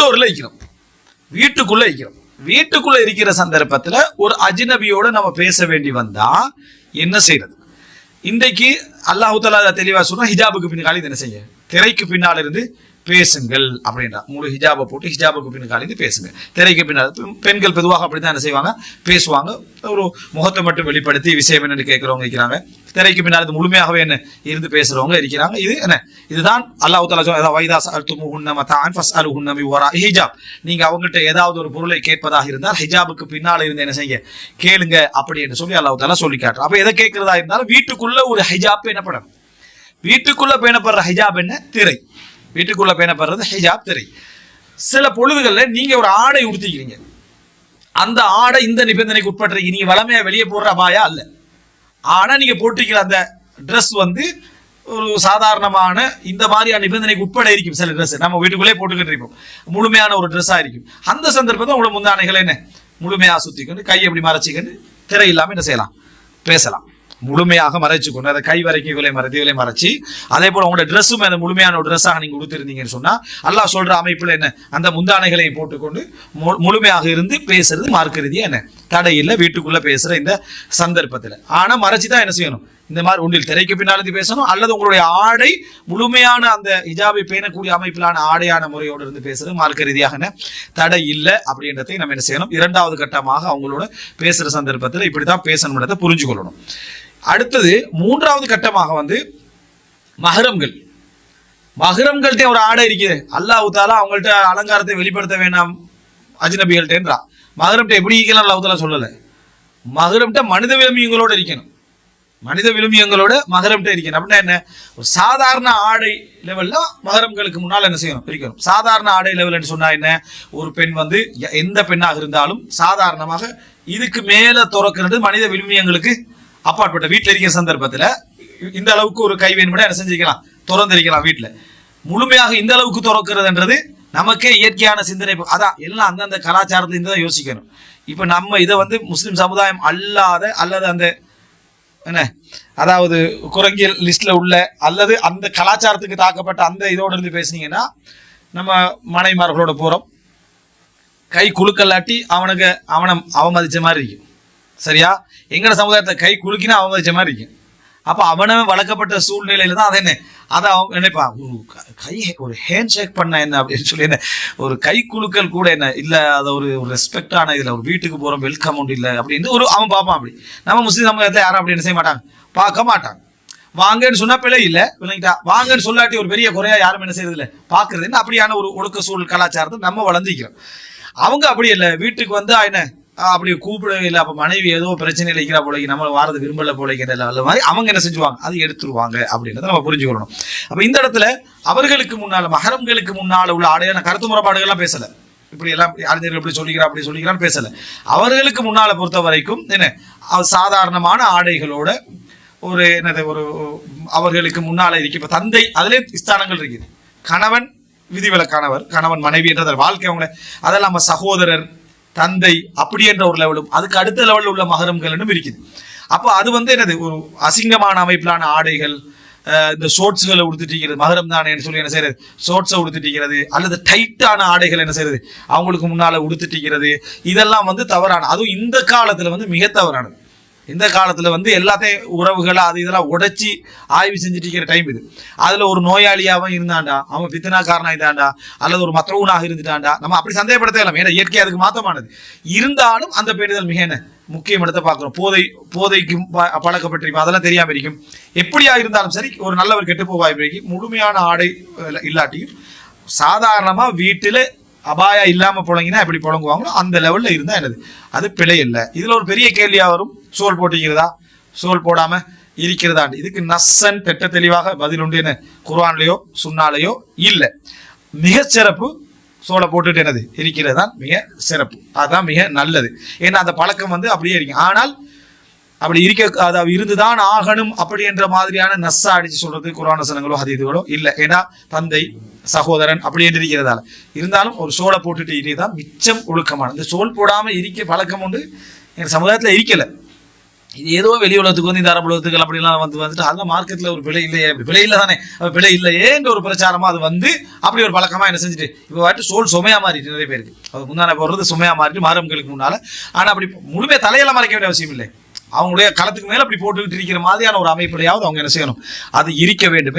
இன்டோர்ல இருக்கிறோம். வீட்டுக்குள்ள இருக்கிறோம். வீட்டுக்குள்ள இருக்கிற சந்தர்ப்பத்துல ஒரு அஜ்னபியோட நம்ம பேச வேண்டி வந்தா என்ன செய்யறது இன்றைக்கு அல்லாஹு தலா தெளிவா சொன்னா ஹிஜாபுக்கு பின்னாடி என்ன செய்ய? திரைக்கு பின்னால் இருந்து பேசுங்கள் அப்படின்றா முழு ஹிஜாபை போட்டு ஹிஜாபுக்கு பின்னால் காலிந்து பேசுங்க திரைக்கு பின்னால் பெண்கள் பொதுவாக அப்படித்தான் என்ன செய்வாங்க? பேசுவாங்க. ஒரு முகத்தை மட்டும் வெளிப்படுத்தி விஷயம் என்னன்னு கேட்குறவங்க இருக்கிறாங்க. திரைக்கு பின்னால் இது முழுமையாகவே என்ன? இருந்து பேசுறவங்க இருக்கிறாங்க. இது என்ன? இதுதான் அல்லாஹ் தாலா அல்துமு வைதா அல்துமுஹுன்ன மதான் அலு மின் வராஇ ஹிஜாப். நீங்க அவங்ககிட்ட ஏதாவது ஒரு பொருளை கேட்பதாக இருந்தால் ஹிஜாபுக்கு பின்னால் இருந்து என்ன செய்ய கேளுங்க அப்படி என்று சொல்லி அல்லாஹ் தாலா சொல்லி காட்டுறோம் அப்போ எதை கேட்கறதா இருந்தாலும் வீட்டுக்குள்ள ஒரு ஹிஜாப் பேணப்படும் வீட்டுக்குள்ள பேணப்படுற ஹிஜாப் என்ன? திரை. வீட்டுக்குள்ள பேணப்படுறது ஹிஜாப் திரை சில பொழுதுகளில் நீங்க ஒரு ஆடை உடுத்திக்கிறீங்க. அந்த ஆடை இந்த நிபந்தனைக்கு உட்பட்டுறீங்க நீங்க வளமையா வெளியே போடுற அபாயா அல்ல. ஆனா நீங்க போட்டிருக்கிற அந்த ட்ரெஸ் வந்து ஒரு சாதாரணமான இந்த மாதிரியான நிபந்தனைக்கு உட்பட இருக்கும் சில ட்ரெஸ் நம்ம வீட்டுக்குள்ளே போட்டுக்கிட்டு இருப்போம். முழுமையான ஒரு ட்ரெஸ்ஸா இருக்கும். அந்த சந்தர்ப்பத்தில் உங்களோட முந்தானைகளை என்ன? முழுமையா சுத்திக்கொண்டு கை எப்படி மறைச்சிக்கிட்டு திரை இல்லாம என்ன செய்யலாம்? பேசலாம். முழுமையாக மறைச்சு கொண்டு அதை கை வரைக்கும் இவளை மறைத்து இவளை மறைச்சு அதே போல உங்களோட ட்ரெஸ்ஸும் அந்த முழுமையான ஒரு ட்ரெஸ்ஸாக நீங்கள் கொடுத்துருந்தீங்கன்னு சொன்னா அல்லாஹ் சொல்ற அமைப்புல என்ன? அந்த முந்தானைகளையும் போட்டுக்கொண்டு முழுமையாக இருந்து பேசுறது மார்க்க ரீதியாக என்ன? தடை இல்லை வீட்டுக்குள்ள பேசுற இந்த சந்தர்ப்பத்துல. ஆனா மறைச்சு தான் என்ன செய்யணும்? இந்த மாதிரி ஒன்றில் திரைக்கு பின்னாலிருந்து பேசணும் அல்லது உங்களுடைய ஆடை முழுமையான அந்த ஹிஜாபை பேணக்கூடிய அமைப்பிலான ஆடையான முறையோடு இருந்து பேசுறது மார்க்க ரீதியாக என்ன? தடை இல்லை அப்படின்றதை நம்ம என்ன செய்யணும்? இரண்டாவது கட்டமாக அவங்களோட பேசுற சந்தர்ப்பத்தில் இப்படித்தான் பேசணும்ன்றதை புரிஞ்சு கொள்ளணும் அடுத்தது மூன்றாவது கட்டமாக வந்து மகரம்கள் மகரம்கள்ட்ட ஒரு ஆடை இருக்குது. அல்லாஹ் தாலா அவங்கள்ட்ட அலங்காரத்தை வெளிப்படுத்த வேண்டாம் அஜ்னபிகள்ட்டேன்றா மகரம்கிட்ட எப்படி இருக்கலாம் அல்லாஹ் தாலா சொல்லலை. மகரம்கிட்ட மனித விழுமியங்களோட இருக்கணும். மனித விழுமியங்களோட மகரம்கிட்ட இருக்கணும். அப்படின்னா என்ன? ஒரு சாதாரண ஆடை லெவலில் மகரம்களுக்கு முன்னால் என்ன செய்யணும்? இருக்கணும் சாதாரண ஆடை லெவல்னு சொன்னால் என்ன? ஒரு பெண் வந்து எந்த பெண்ணாக இருந்தாலும் சாதாரணமாக இதுக்கு மேலே துறக்கிறது மனித விழுமியங்களுக்கு அப்பாற்பட்ட வீட்டில் இருக்கிற சந்தர்ப்பத்தில் இந்த அளவுக்கு ஒரு கை வேணும்னா என்ன செஞ்சுக்கலாம்? திறந்திருக்கலாம் வீட்டில் முழுமையாக இந்த அளவுக்கு திறக்கிறதுன்றது நமக்கே இயற்கையான சிந்தனை. அதான் எல்லாம் அந்தந்த கலாச்சாரத்துல தான் யோசிக்கணும். இப்போ நம்ம இதை வந்து முஸ்லீம் சமுதாயம் அல்லாத அல்லது அந்த என்ன அதாவது குரங்கியல் லிஸ்ட்ல உள்ள அல்லது அந்த கலாச்சாரத்துக்கு தாக்கப்பட்ட அந்த இதோடு இருந்து பேசுனீங்கன்னா நம்ம மனைவிமார்களோட போகிறோம் கை குலுக்கல்லாட்டி அவனுக்கு அவனை அவமதிச்ச மாதிரி இருக்கும். சரியா? எங்கட சமுதாயத்தை கை குலுக்கினா வச்ச மாதிரி இருக்கும் அப்போ அவனவன் வளர்க்கப்பட்ட சூழ்நிலையில தான் அதை என்ன அதை அவன் நினைப்பான் ஒரு கை ஒரு ஹேண்ட் ஷேக் பண்ண என்ன அப்படின்னு சொல்லி என்ன? ஒரு கை குலுக்கல் கூட என்ன? இல்லை அதை ஒரு ஒரு ரெஸ்பெக்டான இதில் ஒரு வீட்டுக்கு போகிறோம் வெல்கம் உண்டு இல்லை அப்படின்னு ஒரு அவன் பார்ப்பான் அப்படி. நம்ம முஸ்லீம் சமுதாயத்தில் யாரும் அப்படி என்ன செய்ய மாட்டாங்க? பார்க்க மாட்டாங்க. வாங்கன்னு சொன்னா பிழை இல்லை. விளங்கிட்டா? வாங்கன்னு சொல்லாட்டி ஒரு பெரிய குறையா யாரும் என்ன செய்யறது இல்ல என்ன? அப்படியான ஒரு ஒழுக்க சூழல் கலாச்சாரத்தை நம்ம வளர்ந்துக்கிறோம். அவங்க அப்படி இல்லை. வீட்டுக்கு வந்து என்ன? அப்படி கூப்பிடவே இல்லை. அப்ப மனைவி ஏதோ பிரச்சனையில் இருக்கிறா போல நம்ம வாரது விரும்பல போலைக்கிற லெவலில் மாதிரி அவங்க என்ன செஞ்சுவாங்க அது எடுத்துருவாங்க அப்படின்றத நம்ம புரிஞ்சுக்கணும். அப்ப இந்த இடத்துல அவர்களுக்கு முன்னால மகரம்களுக்கு முன்னால உள்ள ஆடையான கருத்து முறைப்பாடுகள்லாம் பேசல. இப்படி எல்லாம் அறிஞர்கள் இப்படி சொல்லிக்கிறா அப்படி சொல்லிக்கிறான்னு பேசல. அவர்களுக்கு முன்னால பொறுத்த வரைக்கும் என்ன? சாதாரணமான ஆடைகளோட ஒரு என்னது ஒரு அவர்களுக்கு முன்னால இருக்கு. இப்ப தந்தை அதிலே ஸ்தானங்கள் இருக்குது. கணவன் விதிவிலக்கானவர் கணவன் மனைவி என்ற வாழ்க்கை அவங்கள. அதெல்லாம் நம்ம சகோதரர் தந்தை அப்படி என்ற ஒரு லெவலும் அதுக்கு அடுத்த லெவலில் உள்ள மகரம்களும் இருக்குது. அப்போ அது வந்து என்னது? ஒரு அசிங்கமான அமைப்பிலான ஆடைகள் இந்த ஷோர்ட்ஸ்களை உடுத்திட்டு மகரம் தானே சொல்லி என்ன செய்யறது? ஷோர்ட்ஸை உடுத்திட்டு அல்லது டைட்டான ஆடைகள் என்ன செய்யறது? அவங்களுக்கு முன்னால உடுத்திட்டு இதெல்லாம் வந்து தவறான அதுவும் இந்த காலத்துல வந்து மிக தவறானது. இந்த காலத்தில் வந்து எல்லாத்தையும் உறவுகளை அது இதெல்லாம் உடைச்சி ஆய்வு செஞ்சுட்டு இருக்கிற டைம் இது. அதில் ஒரு நோயாளியாகவும் இருந்தாண்டா அவன் பித்தனாக்காரனா இருந்தாண்டா அல்லது ஒரு மற்றவனாக இருந்துட்டாண்டா நம்ம அப்படி சந்தேகப்படுத்த இல்லை. ஏன்னா இயற்கை அதுக்கு மாத்தமானது. இருந்தாலும் அந்த பேரிதல் மிக என்ன? முக்கியம் இடத்தை பார்க்குறோம் போதை போதைக்கும் ப- பழக்கப்பட்டிருக்கும். அதெல்லாம் தெரியாமல் இருக்கும். எப்படியா இருந்தாலும் சரி ஒரு நல்லவர் கெட்டு போவாய் முழுமையான ஆடை இல்லாட்டியும் சாதாரணமாக வீட்டில் அபாயா இல்லாம புழங்கினா எப்படி புழங்குவாங்களோ அந்த லெவல்ல இருந்தா என்னது? அது பிழை இல்லை. இதுல ஒரு பெரிய கேள்வியா வரும். சோல் போட்டிக்கிறதா? சோல் போடாம இருக்கிறதாண்டு இதுக்கு நஸ்ஸன் தெட்ட தெளிவாக பதில் உண்டு என்ன? குர்வான்லையோ சுண்ணாலையோ இல்லை. மிக சிறப்பு சோலை போட்டுட்டு என்னது? இருக்கிறது தான் மிக சிறப்பு. அதுதான் மிக நல்லது. ஏன்னா அந்த பழக்கம் வந்து அப்படியே இருக்கு. ஆனால் அப்படி இருக்க அது இருந்துதான் ஆகணும் அப்படி என்ற மாதிரியான நஸ்ஸா அடிச்சு சொல்றது குரானசனங்களோ ஹதீதுகளோ இல்லை. ஏன்னா தந்தை சகோதரன் அப்படி என்று இருக்கிறதால. இருந்தாலும் ஒரு சோலை போட்டுட்டு இருக்கிறதான் மிச்சம் ஒழுக்கமான. இந்த சோல் போடாமல் இருக்க பழக்கம் உண்டு. எங்கள் சமுதாயத்தில் இருக்கலை. இது ஏதோ வெளி உலகத்துக்கு வந்து இந்த அரபு உலகத்துக்கு அப்படிலாம் வந்து வந்துட்டு அதெல்லாம் மார்க்கெட்டில் ஒரு விலை இல்லையே. விலை இல்லை தானே விலை இல்லையேன்ற ஒரு பிரச்சாரமாக அது வந்து அப்படி ஒரு பழக்கமாக என்ன செஞ்சுட்டு இப்போ வாட்டு சோல் சுமையாக மாறிட்டு நிறைய பேருக்கு. அது முந்தான போடுறது சுமையாக மாறிட்டு மாறவங்களுக்கு முன்னால். ஆனால் அப்படி முழுமையாக தலையெல்லாம் மறைக்க வேண்டிய அவசியம் இல்லை. அவங்களுடைய களத்துக்கு மேல அப்படி போட்டுக்கிட்டு இருக்கிற மாதிரியான ஒரு அமைப்புலையாவது அவங்க என்ன செய்யணும்? அது இருக்க வேண்டும்.